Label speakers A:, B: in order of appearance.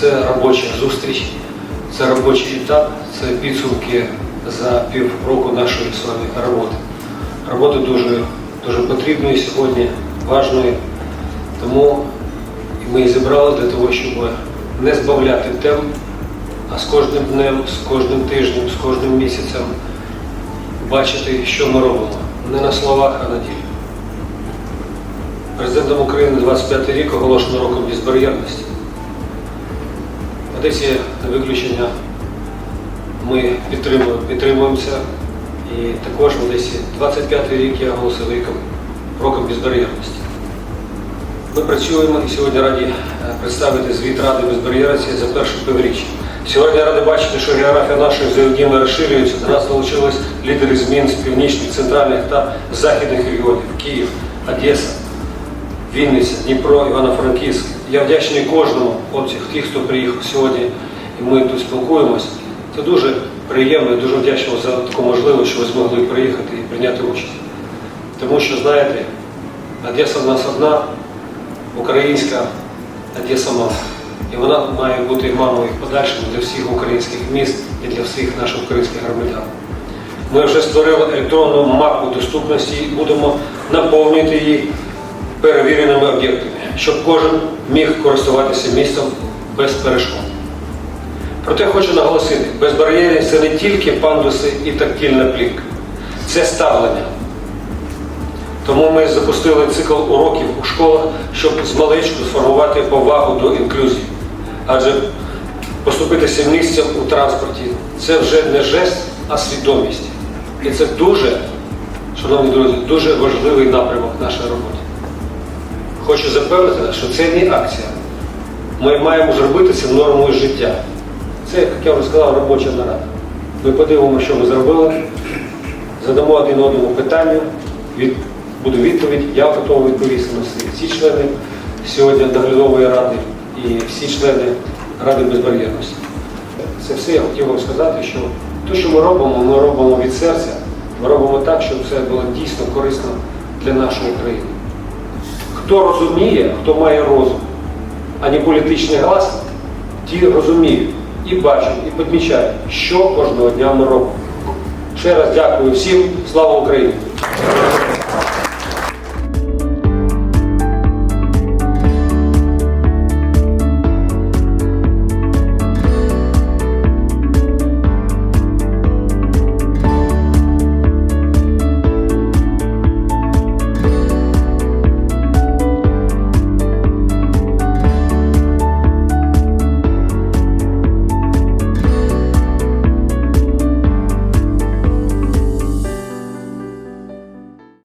A: Це робоча зустріч, це робочий етап, це підсумки за півроку нашої з вами роботи. Роботи дуже, дуже потрібної сьогодні, важної. Тому ми її зібрали для того, щоб не збавляти тем, а з кожним днем, з кожним тижнем, з кожним місяцем бачити, що ми робимо. Не на словах, а на ділі. Президентом України 25 рік оголошено роком безбар'єрності. Одесі не виключення ми підтримуємо, підтримуємося. І також в Одесі 25 рік я ріком роком безбар'єрності. Ми працюємо і сьогодні раді е, представити звіт Ради безбар'єрності за перше півріччя. Сьогодні я радий бачити, що географія нашої взаємодії розширюється. До нас долучились лідери змін з північних, центральних та західних регіонів Київ, Одеса, Вінниця, Дніпро, Івано-Франківськ. Я вдячний кожному хлопців, тих, хто приїхав сьогодні, і ми тут спілкуємось. Це дуже приємно і дуже вдячний за таку можливість, що ви змогли приїхати і прийняти участь. Тому що, знаєте, Одеса в нас одна, українська Одеса мама. І вона має бути мамою в подальшому для всіх українських міст і для всіх наших українських громадян. Ми вже створили електронну мапу доступності і будемо наповнювати її перевіреними об'єктами, щоб кожен міг користуватися містом без перешкод. Проте хочу наголосити, безбар'єрність це не тільки пандуси і тактильна плівка, це ставлення. Тому ми запустили цикл уроків у школах, щоб з маличку сформувати повагу до інклюзії. Адже поступитися місцем у транспорті це вже не жест, а свідомість. І це дуже, шановні друзі, дуже важливий напрямок нашої роботи. Хочу запевнити, що це не акція. Ми маємо зробити це нормою життя. Це, як я вже сказав, робоча нарада. Ми подивимося, що ми зробили, задамо один одному питання, від, буде відповідь, я готовий відповісти на всі. Всі члени сьогодні наглядової ради і всі члени Ради безбар'єрності. Це все я хотів вам сказати, що те, що ми робимо, ми робимо від серця, ми робимо так, щоб це було дійсно корисно для нашої країни. Хто розуміє, хто має розум, а не політичний глас, ті розуміють і бачать, і підмічають, що кожного дня ми робимо. Ще раз дякую всім. Слава Україні!